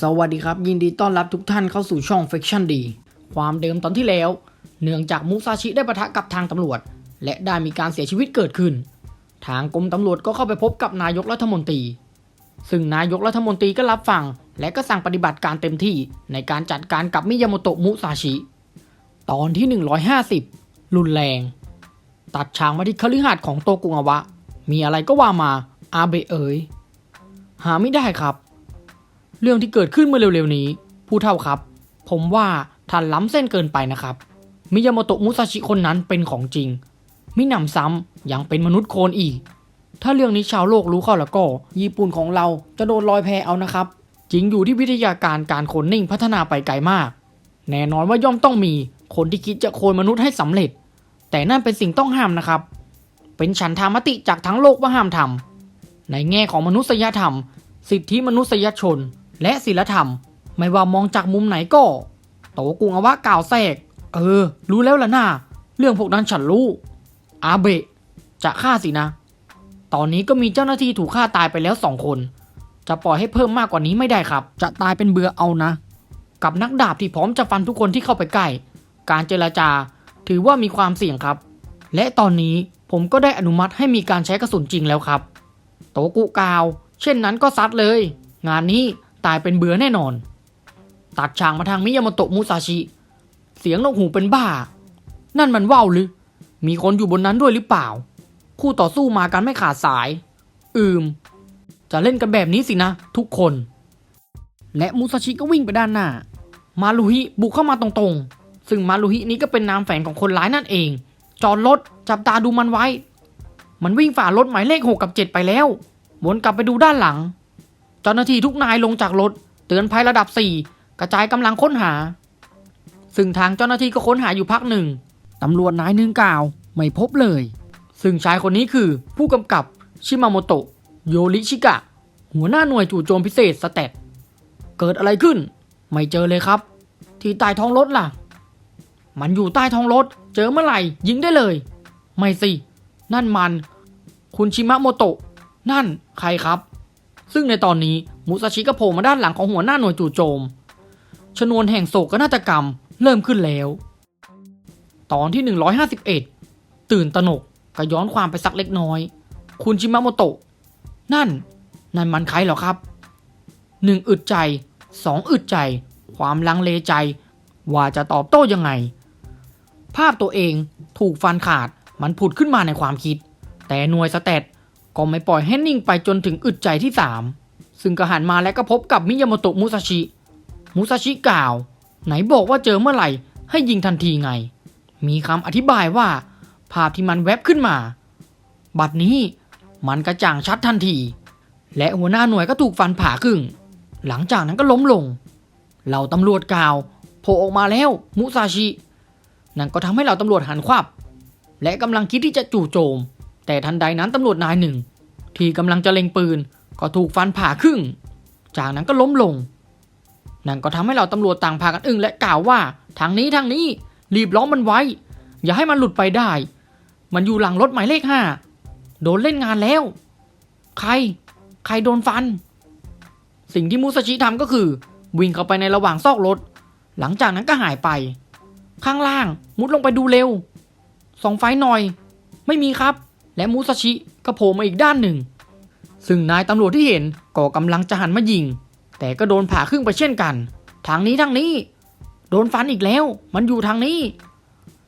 สวัสดีครับ ยินดีต้อนรับทุกท่านเข้าสู่ช่อง Fiction D ความเดิมตอนที่แล้ว เนื่องจากมุซาชิได้ปะทะกับทางตำรวจ และได้มีการเสียชีวิตเกิดขึ้น ทางกรมตำรวจก็เข้าไปพบกับนายกรัฐมนตรี ซึ่งนายกรัฐมนตรีก็รับฟัง และก็สั่งปฏิบัติการเต็มที่ในการจัดการกับมิยาโมโตะมุซาชิ ตอนที่ 150 รุนแรง ตัดฉากมาที่คฤหาสน์ของโตกุงาวะ มีอะไรก็ว่ามาอาเบะเอ๋ยหาไม่ได้ครับ เรื่องที่เกิดขึ้นเมื่อเร็วๆนี้ ผู้เท่าครับ ผมว่าท่านล้ำเส้นเกินไปนะครับ มิยาโมโตะมุซาชิคนนั้นเป็นของจริง มิหนำซ้ำยังเป็นมนุษย์โคลนอีก ถ้าเรื่องนี้ชาวโลกรู้เข้าแล้วก็ ญี่ปุ่นของเราจะโดนลอยแพเอานะครับ จริงอยู่ที่วิทยาการการโคลนนิ่งพัฒนาไปไกลมาก แน่นอนว่าย่อมต้องมีคนที่คิดจะโคลนมนุษย์ให้สำเร็จ แต่นั่นเป็นสิ่งต้องห้ามนะครับ เป็นฉันทามติจากทั้งโลกว่าห้ามทำในแง่ของมนุษยธรรม สิทธิมนุษยชน และศีลธรรม ไม่ว่ามองจากมุมไหนก็ โตกุงอวะกล่าวแทรก เออ รู้แล้วล่ะนะเรื่องพวกนั้นฉันรู้ อาเบะ จะฆ่าสินะ ตอนนี้ก็มีเจ้าหน้าที่ถูกฆ่าตายไปแล้วสองคน จะปล่อยให้เพิ่มมากกว่านี้ไม่ได้ครับ จะตายเป็นเบื่อเอานะ กับนักดาบที่พร้อมจะฟันทุกคนที่เข้าไปใกล้ การเจรจาถือว่ามีความเสี่ยงครับ และตอนนี้ผมก็ได้อนุมัติให้มีการใช้กระสุนจริงแล้วครับ โตกุกาว เช่นนั้นก็ซัดเลย งานนี้ ตายเป็นเบื่อแน่นอน ตัดฉากมาทางมิยาโมโตะมุซาชิ เสียงนกหูเป็นบ้า นั่นมันว่าวหรือ มีคนอยู่บนนั้นด้วยหรือเปล่า คู่ต่อสู้มากันไม่ขาดสาย อืม จะเล่นกันแบบนี้สินะ ทุกคน และมุซาชิก็วิ่งไปด้านหน้า มารุฮิบุกเข้ามาตรงๆ ซึ่งมารุฮินี้ก็เป็นนามแฝงของคนร้ายนั่นเอง จอดรถจับตาดูมันไว้ มันวิ่งฝ่ารถหมายเลขหกกับเจ็ดไปแล้ว วนกลับไปดูด้านหลัง เจ้าหน้าที่ทุกนายลงจากรถ เตือนภัยระดับ 4 กระจายกำลังค้นหา ซึ่งทางเจ้าหน้าที่ก็ค้นหาอยู่พักหนึ่งตำรวจนายหนึ่งกล่าว ไม่พบเลย ซึ่งชายคนนี้คือผู้กำกับชิมาโมโตะโยริชิกะ หัวหน้าหน่วยจู่โจมพิเศษสเตตเกิดอะไรขึ้น ไม่เจอเลยครับ ที่ใต้ท้องรถล่ะ มันอยู่ใต้ท้องรถ เจอเมื่อไหร่ ยิงได้เลย ไม่สิ นั่นมัน คุณชิมะโมโตะนั่นใครครับ ซึ่งในตอนนี้มุซาชิก็โผล่มาด้านหลังของหัวหน้าหน่วยจู่โจม ชนวนแห่งโศกนาฏกรรมเริ่มขึ้นแล้ว ตอนที่ 151 ตื่นตระหนกก็ย้อนความไปสักเล็กน้อย คุณชิมะโมโตะ นั่น นั่นมันใครเหรอครับหนึ่งอึดใจสองอึดใจ ความลังเลใจ ว่าจะตอบโต้ยังไง ภาพตัวเองถูกฟันขาดมันผุดขึ้นมาในความคิด แต่หน่วยสเตต ก็ไม่ปล่อยให้นิ่งไปจนถึงอึดใจที่ 3 ซึ่งก็หันมาและก็พบกับมิยาโมโตะมุซาชิ มุซาชิกล่าว ไหนบอกว่าเจอเมื่อไหร่ ให้ยิงทันทีไง มีคำอธิบายว่า ภาพที่มันแวบขึ้นมา บัดนี้มันกระจ่างชัดทันที และหัวหน้าหน่วยก็ถูกฟันผ่าครึ่ง หลังจากนั้นก็ล้มลง เหล่าตำรวจกล่าวโผล่ออกมาแล้ว มุซาชิ นั่นก็ทำให้เหล่าตำรวจหันควับ และกำลังคิดที่จะจู่โจม แต่ทันใดนั้นตำรวจนายหนึ่ง ที่กำลังจะเล็งปืน ก็ถูกฟันผ่าครึ่ง จากนั้นก็ล้มลง นั่นก็ทำให้เราตำรวจต่างพากันอึ้งและกล่าวว่าทางนี้ทางนี้รีบล้อมมันไว้ อย่าให้มันหลุดไปได้ มันอยู่หลังรถหมายเลขห้าโดนเล่นงานแล้ว ใคร ใครโดนฟัน สิ่งที่มุสชิทำก็คือ วิ่งเข้าไปในระหว่างซอกรถ หลังจากนั้นก็หายไป ข้างล่างมุดลงไปดูเร็วส่องไฟหน่อย ไม่มีครับ และมุสชิก็โผล่มาอีกด้านหนึ่ง ซึ่งนายตำรวจที่เห็นก็กำลังจะหันมายิง แต่ก็โดนผ่าครึ่งไปเช่นกัน ทางนี้ทางนี้ โดนฟันอีกแล้ว มันอยู่ทางนี้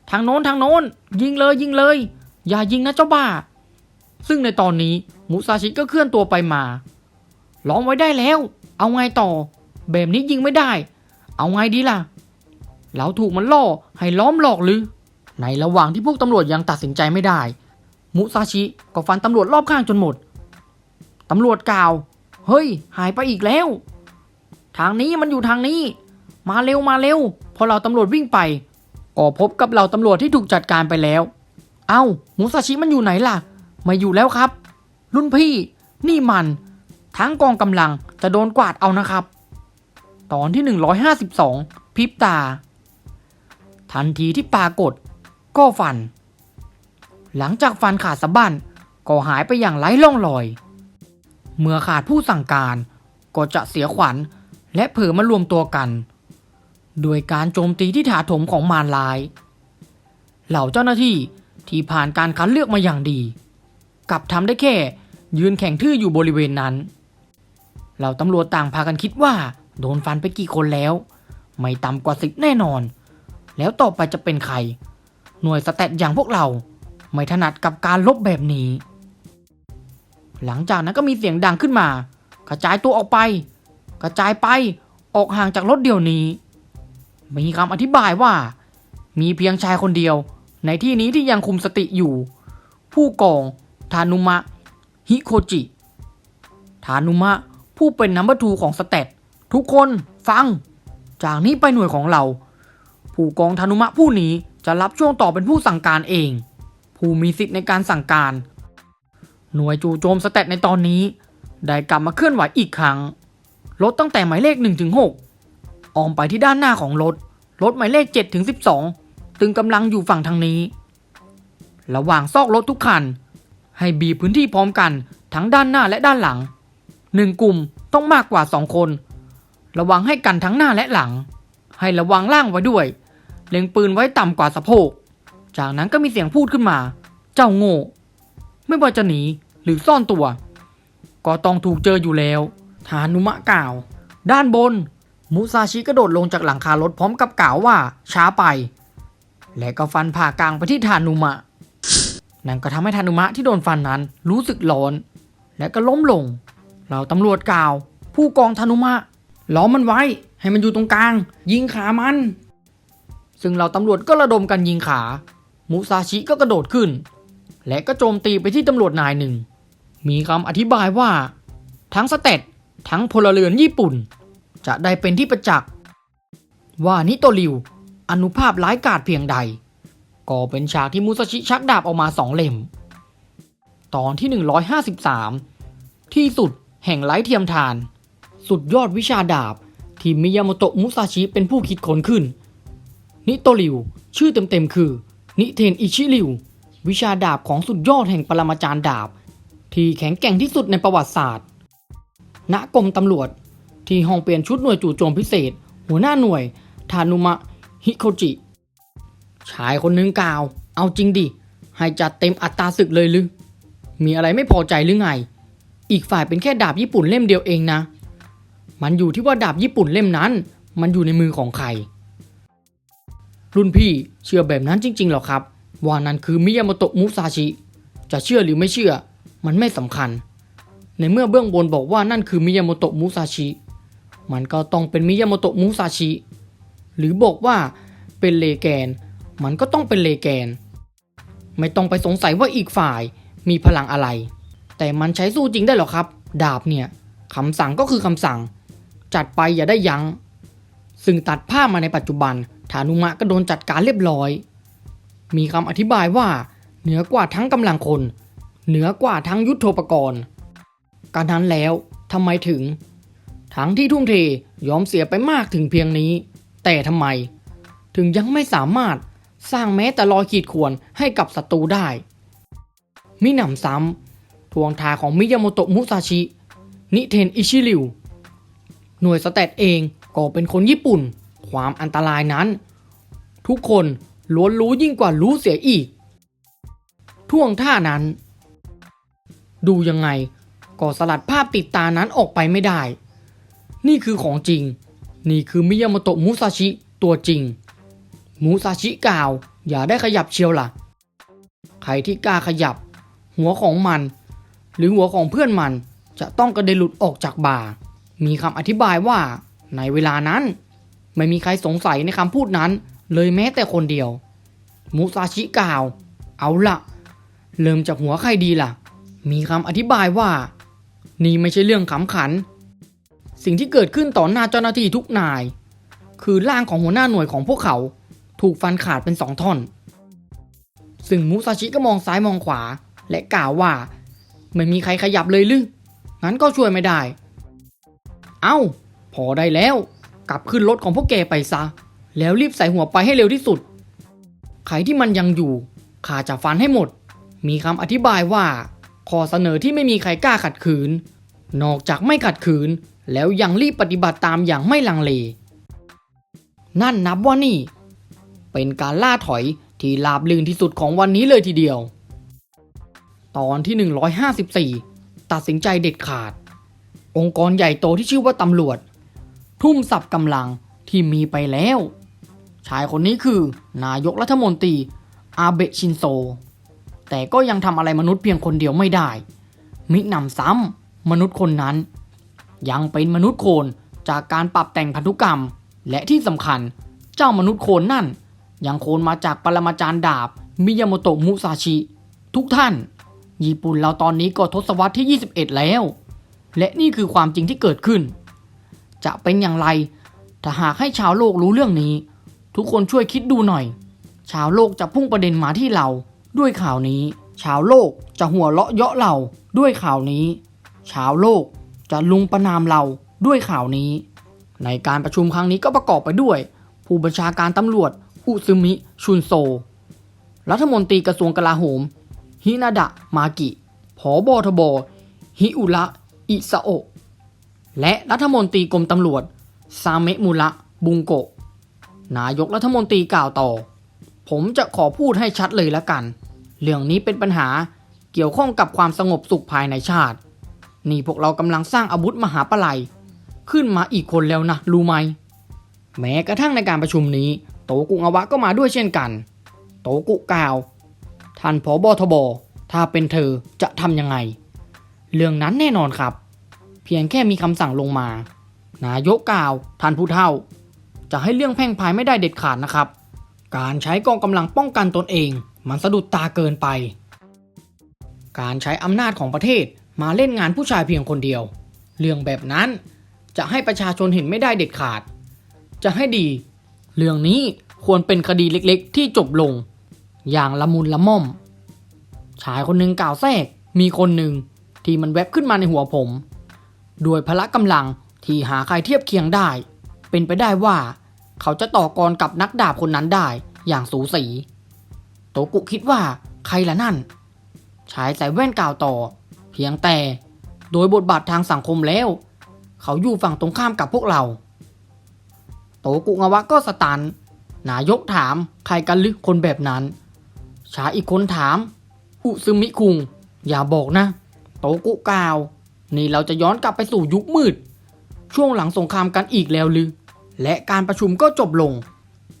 ทางโน้นทางโน้น ยิงเลยยิงเลย อย่ายิงนะเจ้าบ้า ซึ่งในตอนนี้มุซาชิก็เคลื่อนตัวไปมา ล้อมไว้ได้แล้ว เอาไงต่อ แบบนี้ยิงไม่ได้ เอาไงดีล่ะ เราถูกมันล่อให้ล้อมหลอกหรือ ในระหว่างที่พวกตำรวจยังตัดสินใจไม่ได้ มุซาชิก็ฟันตำรวจรอบข้างจนหมด ตำรวจกล่าว เฮ้ย หายไปอีกแล้ว ทางนี้มันอยู่ทางนี้ มาเร็วมาเร็ว พอเราตำรวจวิ่งไป ก็พบกับเราตำรวจที่ถูกจัดการไปแล้ว เอ้ามุซาชิมันอยู่ไหนล่ะ ไม่อยู่แล้วครับ รุ่นพี่ นี่มัน ทั้งกองกำลังจะโดนกวาดเอานะครับ ตอนที่ 152พริบตา ทันทีที่ปรากฏ ก็ฟัน หลังจากฟันขาดสะบั้นก็หายไปอย่างไร้ร่องรอย เมื่อขาดผู้สั่งการก็จะเสียขวัญและเผลอมารวมตัวกัน โดยการโจมตีที่ถาโถมของมารลาย เหล่าเจ้าหน้าที่ที่ผ่านการคัดเลือกมาอย่างดีกลับทำได้แค่ ยืนแข่งทื่ออยู่บริเวณนั้น เหล่าตำรวจต่างพากันคิดว่า โดนฟันไปกี่คนแล้ว ไม่ต่ำกว่าสิบแน่นอน แล้วต่อไปจะเป็นใคร หน่วยสแตทอย่างพวกเรา ไม่ถนัดกับการลบแบบนี้ หลังจากนั้นก็มีเสียงดังขึ้นมา กระจายตัวออกไป กระจายไปออกห่างจากรถเดี๋ยวนี้ มีคำอธิบายว่า มีเพียงชายคนเดียว ในที่นี้ที่ยังคุมสติอยู่ ผู้กองทานุมะ ฮิโคจิ ทานุมะ ผู้เป็นนัมเบอร์ทูของสเตททุกคนฟัง จากนี้ไปหน่วยของเรา ผู้กองทานุมะผู้นี้จะรับช่วงต่อเป็นผู้สั่งการเอง ผู้มีสิทธิ์ในการสั่งการ หน่วยจู่โจมสเตทในตอนนี้ ได้กลับมาเคลื่อนไหวอีกครั้ง รถตั้งแต่หมายเลข1ถึง6ออมไปที่ด้านหน้าของรถ รถหมายเลข7ถึง12 ตึงกำลังอยู่ฝั่งทางนี้ ระหว่างซอกรถทุกคัน ให้บีบพื้นที่พร้อมกันทั้งด้านหน้าและด้านหลังหนึ่งกลุ่มต้องมากกว่าสองคน ระวังให้กันทั้งหน้าและหลัง ให้ระวังล่างไว้ด้วย เล็งปืนไว้ต่ำกว่าสะโพก จากนั้นก็มีเสียงพูดขึ้นมา เจ้าโง่ ไม่ว่าจะหนีหรือซ่อนตัว ก็ต้องถูกเจออยู่แล้วทานุมะกล่าว ด้านบน มุซาชิกระโดดลงจากหลังคารถพร้อมกับกล่าวว่าช้าไป และก็ฟันผ่ากลางไปที่ทานุมะ นั่นก็ทำให้ทานุมะที่โดนฟันนั้นรู้สึกร้อน และก็ล้มลง เราตำรวจกล่าว ผู้กองทานุมะล้อมมันไว้ ให้มันอยู่ตรงกลาง ยิงขามัน ซึ่งเราตำรวจก็ระดมกันยิงขา มุซาชิก็กระโดดขึ้น และก็โจมตีไปที่ตำรวจนายหนึ่ง มีคำอธิบายว่า ทั้งสเตททั้งพลเรือนญี่ปุ่น จะได้เป็นที่ประจักษ์ว่านิโตริว อนุภาพร้ายกาจเพียงใด ก็เป็นฉากที่มุซาชิชักดาบออกมาสองเล่ม ตอนที่ 153 ที่สุดแห่งไร้เทียมทาน สุดยอดวิชาดาบที่มิยาโมโตะมุซาชิเป็นผู้คิดค้นขึ้น นิโตริวชื่อเต็มๆคือ นิเทนอิชิริว วิชาดาบของสุดยอดแห่งปรมาจารย์ดาบ ที่แข็งแกร่งที่สุดในประวัติศาสตร์ ณกรมตำรวจ ที่ห้องเปลี่ยนชุดหน่วยจู่โจมพิเศษ หัวหน้าหน่วย ทานุมะฮิโคจิ ชายคนนึงกล่าว เอาจริงดิ ให้จัดเต็มอัตราศึกเลยหรือ มีอะไรไม่พอใจหรือไง อีกฝ่ายเป็นแค่ดาบญี่ปุ่นเล่มเดียวเองนะ มันอยู่ที่ว่าดาบญี่ปุ่นเล่มนั้น มันอยู่ในมือของใคร รุ่นพี่เชื่อแบบนั้นจริงๆหรอครับ ว่านั้นคือมิยาโมโตะมุซาชิ จะเชื่อหรือไม่เชื่อ มันไม่สำคัญ ในเมื่อเบื้องบนบอกว่านั่นคือมิยาโมโตะมุซาชิ มันก็ต้องเป็นมิยาโมโตะมุซาชิ หรือบอกว่าเป็นเลแกน มันก็ต้องเป็นเลแกน ไม่ต้องไปสงสัยว่าอีกฝ่ายมีพลังอะไร แต่มันใช้สู้จริงได้หรอครับ ดาบเนี่ยคำสั่งก็คือคำสั่ง จัดไปอย่าได้ยัง้ง ซึ่งตัดภาพมาในปัจจุบัน ฐานุมะก็โดนจัดการเรียบร้อย มีคำอธิบายว่าเหนือกว่าทั้งกำลังคน เหนือกว่าทั้งยุทโธปกรณ์ การนั้นแล้วทำไมถึง ทั้งที่ทุ่มเทยอมเสียไปมากถึงเพียงนี้ แต่ทำไม ถึงยังไม่สามารถสร้างแม้แต่รอยขีดข่วนให้กับศัตรูได้ มิหนำซ้ำทวงทาของมิยาโมโตะมุซาชิ นิเทนอิชิริว หน่วยสแตทเองก็เป็นคนญี่ปุ่น ความอันตรายนั้น ทุกคนล้วนรู้ยิ่งกว่ารู้เสียอีก ท่วงท่านั้น ดูยังไงก็สลัดภาพติดตานั้นออกไปไม่ได้ นี่คือของจริง นี่คือมิยาโมโตะมุซาชิตัวจริง มุซาชิกล่าว อย่าได้ขยับเชียวล่ะ ใครที่กล้าขยับ หัวของมัน หรือหัวของเพื่อนมันจะต้องกระเด็นหลุดออกจากบ่า มีคำอธิบายว่าในเวลานั้น ไม่มีใครสงสัยในคำพูดนั้น เลยแม้แต่คนเดียว มุซาชิกล่าว เอาละเริ่มจากหัวใครดีล่ะ มีคำอธิบายว่า นี่ไม่ใช่เรื่องขำขัน สิ่งที่เกิดขึ้นต่อหน้าเจ้าหน้าที่ทุกนาย คือร่างของหัวหน้าหน่วยของพวกเขา ถูกฟันขาดเป็นสองท่อน ซึ่งมุซาชิก็มองซ้ายมองขวา และกล่าวว่า ไม่มีใครขยับเลยหรืองั้นก็ช่วยไม่ได้ เอ้า พอได้แล้ว กลับขึ้นรถของพวกแกไปซะ แล้วรีบใส่หัวไปให้เร็วที่สุดใครที่มันยังอยู่ข้าจะฟันให้หมด มีคำอธิบายว่าข้อเสนอที่ไม่มีใครกล้าขัดขืน นอกจากไม่ขัดขืน แล้วยังรีบปฏิบัติตามอย่างไม่ลังเล นั่นนับว่านี่ เป็นการล่าถอยที่ลาบลื่นที่สุดของวันนี้เลยทีเดียว ตอนที่ 154 ตัดสินใจเด็ดขาด องค์กรใหญ่โตที่ชื่อว่าตำรวจ ทุ่มสับกำลังที่มีไปแล้ว ชายคนนี้คือนายกรัฐมนตรีอาเบะชินโซ แต่ก็ยังทำอะไรมนุษย์เพียงคนเดียวไม่ได้ มิหนำซ้ำมนุษย์คนนั้น ยังเป็นมนุษย์โคลนจากการปรับแต่งพันธุกรรม และที่สำคัญเจ้ามนุษย์โคลนนั่น ยังโคลนมาจากปรมาจารย์ดาบ มิยาโมโตะมุซาชิ ทุกท่าน ญี่ปุ่นเราตอนนี้ก็ทศวรรษที่ 21 แล้ว และนี่คือความจริงที่เกิดขึ้น จะเป็นอย่างไร ถ้าหากให้ชาวโลกรู้เรื่องนี้ ทุกคนช่วยคิดดูหน่อย ชาวโลกจะพุ่งประเด็นมาที่เรา ด้วยข่าวนี้ ชาวโลกจะหัวเราะเยาะเราด้วยข่าวนี้ ชาวโลกจะลุงประนามเราด้วยข่าวนี้ ในการประชุมครั้งนี้ก็ประกอบไปด้วย ผู้บัญชาการตำรวจอุซึมิชุนโซ รัฐมนตรีกระทรวงกลาโหม ฮินาดะมากิผอบอทบฮิอุระอิซาโอะ และรัฐมนตรีกรมตำรวจ ซาเมะมุระบุงโกะ นายกรัฐมนตรีกล่าวต่อ ผมจะขอพูดให้ชัดเลยละกัน เรื่องนี้เป็นปัญหาเกี่ยวข้องกับความสงบสุขภายในชาติ นี่พวกเรากำลังสร้างอาวุธมหาปลัย ขึ้นมาอีกคนแล้วนะ รู้ไหม แม้กระทั่งในการประชุมนี้ โตกุงอวะก็มาด้วยเช่นกัน โตกุกล่าว ท่านผอบอทบถ้าเป็นเธอจะทำยังไง เรื่องนั้นแน่นอนครับ เพียงแค่มีคำสั่งลงมา นายกกล่าวท่านผู้เฒ่า จะให้เรื่องแพ่งพายไม่ได้เด็ดขาดนะครับ การใช้กองกำลังป้องกันตนเอง มันสะดุดตาเกินไป การใช้อำนาจของประเทศมาเล่นงานผู้ชายเพียงคนเดียว เรื่องแบบนั้นจะให้ประชาชนเห็นไม่ได้เด็ดขาด จะให้ดี เรื่องนี้ควรเป็นคดีเล็กๆ ที่จบลง อย่างละมุนละม่อม ชายคนหนึ่งกล่าวแทรก มีคนหนึ่งที่มันแวบขึ้นมาในหัวผม ด้วยพละกำลังที่หาใครเทียบเคียงได้ เป็นไปได้ว่า เขาจะต่อกรกับนักดาบคนนั้นได้อย่างสูสี โตกุคิดว่าใครละนั่น ชายใส่แว่นกล่าวต่อ เพียงแต่โดยบทบาททางสังคมแล้ว เขาอยู่ฝั่งตรงข้ามกับพวกเรา โตกุงาวะก็สตันนายกถามใครกันลึกคนแบบนั้น ชายอีกคนถาม อุซึมิคุง อย่าบอกนะ โตกุกล่าว นี่เราจะย้อนกลับไปสู่ยุคมืด ช่วงหลังสงครามกันอีกแล้วหรือและการประชุมก็จบลง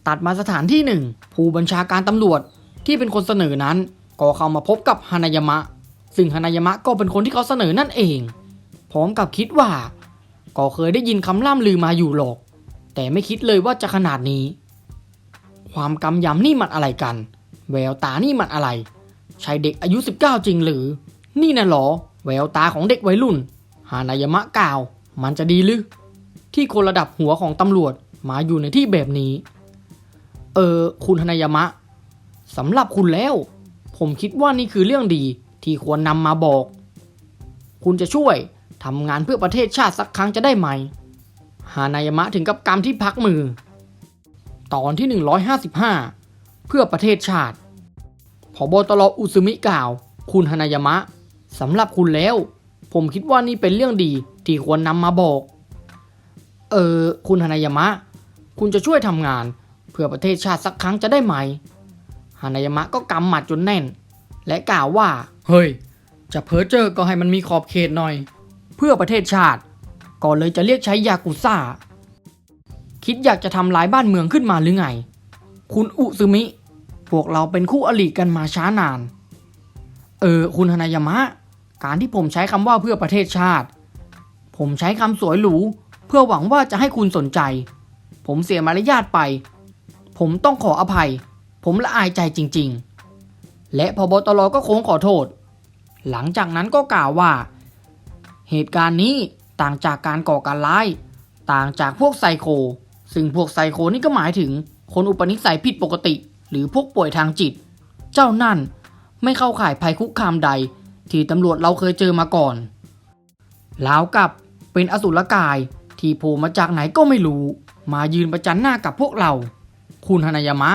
ตัดมาสถานที่หนึ่งผู้บัญชาการตำรวจที่เป็นคนเสนอนั้น ก็เข้ามาพบกับฮานายามะ ซึ่งฮานายามะก็เป็นคนที่เขาเสนอนั่นเอง พร้อมกับคิดว่า ก็เคยได้ยินคำล่ำลือมาอยู่หรอก แต่ไม่คิดเลยว่าจะขนาดนี้ ความกำยำนี่มันอะไรกัน แววตานี่มันอะไรใช่เด็กอายุ 19 จริงหรือ นี่นะหรอ แววตาของเด็กวัยรุ่น ฮานายามะกล่าว มันจะดีหรือที่คนระดับหัวของตำรวจมาอยู่ในที่แบบนี้ เออ คุณฮานายามะสำหรับคุณแล้ว ผมคิดว่านี่คือเรื่องดีที่ควรนำมาบอก คุณจะช่วยทำงานเพื่อประเทศชาติสักครั้งจะได้ไหม ฮานายามะถึงกับกรรมที่พักมือ ตอนที่ 155 เพื่อประเทศชาติ ผบตรอุซึมิกล่าว คุณฮานายามะ สำหรับคุณแล้ว ผมคิดว่านี่เป็นเรื่องดีที่ควรนำมาบอก เออคุณฮานายามะ คุณจะช่วยทำงาน เพื่อประเทศชาติสักครั้งจะได้ไหมฮานายามะก็กำหมัดจนแน่น และกล่าวว่า เฮ้ย จะเพ้อเจอก็ให้มันมีขอบเขตหน่อย เพื่อประเทศชาติ ก็เลยจะเรียกใช้ยากุซ่า คิดอยากจะทำลายบ้านเมืองขึ้นมาหรือไง คุณอุซึมิ พวกเราเป็นคู่อริกันมาช้านาน เออคุณฮานายามะ การที่ผมใช้คำว่าเพื่อประเทศชาติ ผมใช้คำสวยหรูเพื่อหวังว่าจะให้คุณสนใจ ผมเสียมารยาทไป ผมต้องขออภัย ผมละอายใจจริง ๆ และพบตรก็โค้งขอโทษ หลังจากนั้นก็กล่าวว่า เหตุการณ์นี้ต่างจากการก่อการร้าย ต่างจากพวกไซโค ซึ่งพวกไซโคนี่ก็หมายถึงคนอุปนิสัยผิดปกติ หรือพวกป่วยทางจิต เจ้านั่น ไม่เข้าข่ายภัยคุกคามใด ที่ตำรวจเราเคยเจอมาก่อน แล้วกับเป็นอสุรกายที่โผล่มาจากไหนก็ไม่รู้ มายืนประจันหน้ากับพวกเรา คุณฮานายามะ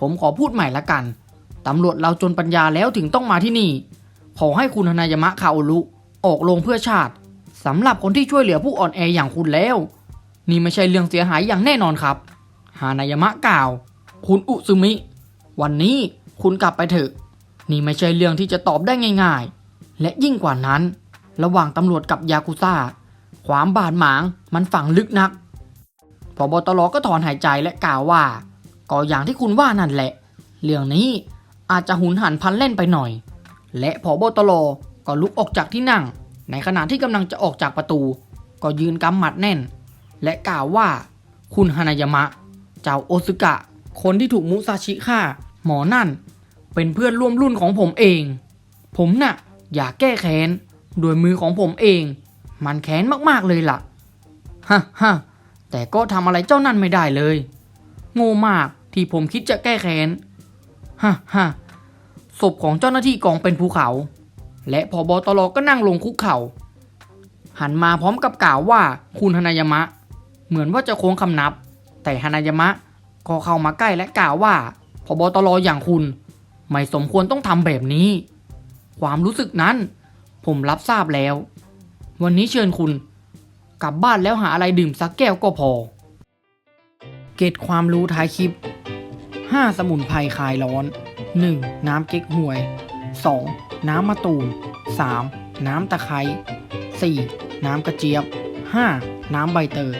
ผมขอพูดใหม่ละกัน ตำรวจเราจนปัญญาแล้วถึงต้องมาที่นี่ ขอให้คุณฮานายามะคาโอรุออกลงเพื่อชาติสำหรับคนที่ช่วยเหลือผู้อ่อนแออย่างคุณแล้ว นี่ไม่ใช่เรื่องเสียหายอย่างแน่นอนครับฮานายามะกล่าว คุณอุซึมิ วันนี้คุณกลับไปเถอะ นี่ไม่ใช่เรื่องที่จะตอบได้ง่ายๆ และยิ่งกว่านั้น ระหว่างตำรวจกับยากุซ่า ความบาดหมางมันฝังลึกนักพอบตรก็ถอนหายใจและกล่าวว่า ก็อย่างที่คุณว่านั่นแหละ เรื่องนี้อาจจะหุนหันพันเล่นไปหน่อย และพอบตรก็ลุกออกจากที่นั่ง ในขณะที่กำลังจะออกจากประตู ก็ยืนกำหมัดแน่น และกล่าวว่า คุณฮานายามะ เจ้าโอซึกะ คนที่ถูกมุซาชิฆ่า หมอนั่น เป็นเพื่อนร่วมรุ่นของผมเอง ผมน่ะอยากแก้แค้นด้วยมือของผมเอง มันแค้นมากๆเลยล่ะฮ่าฮ่าแต่ก็ทำอะไรเจ้านั่นไม่ได้เลย โง่มากที่ผมคิดจะแก้แค้นฮ่าฮ่าศพของเจ้าหน้าที่กองเป็นภูเขา และพอบอตรก็นั่งลงคุกเข่า หันมาพร้อมกับกล่าวว่าคุณฮานายามะ เหมือนว่าจะโค้งคำนับ แต่ฮานายามะก็เข้ามาใกล้และกล่าวว่าพอบอตรอย่างคุณ ไม่สมควรต้องทำแบบนี้ ความรู้สึกนั้น ผมรับทราบแล้ว วันนี้เชิญคุณ กลับบ้านแล้วหาอะไรดื่มสักแก้วก็พอ เกตความรู้ท้ายคลิป 5 สมุนไพรคลายร้อน 1. น้ำเก๊กฮวย 2. น้ำมะตูม 3. น้ำตะไคร้ 4. น้ำกระเจี๊ยบ 5. น้ำใบเตย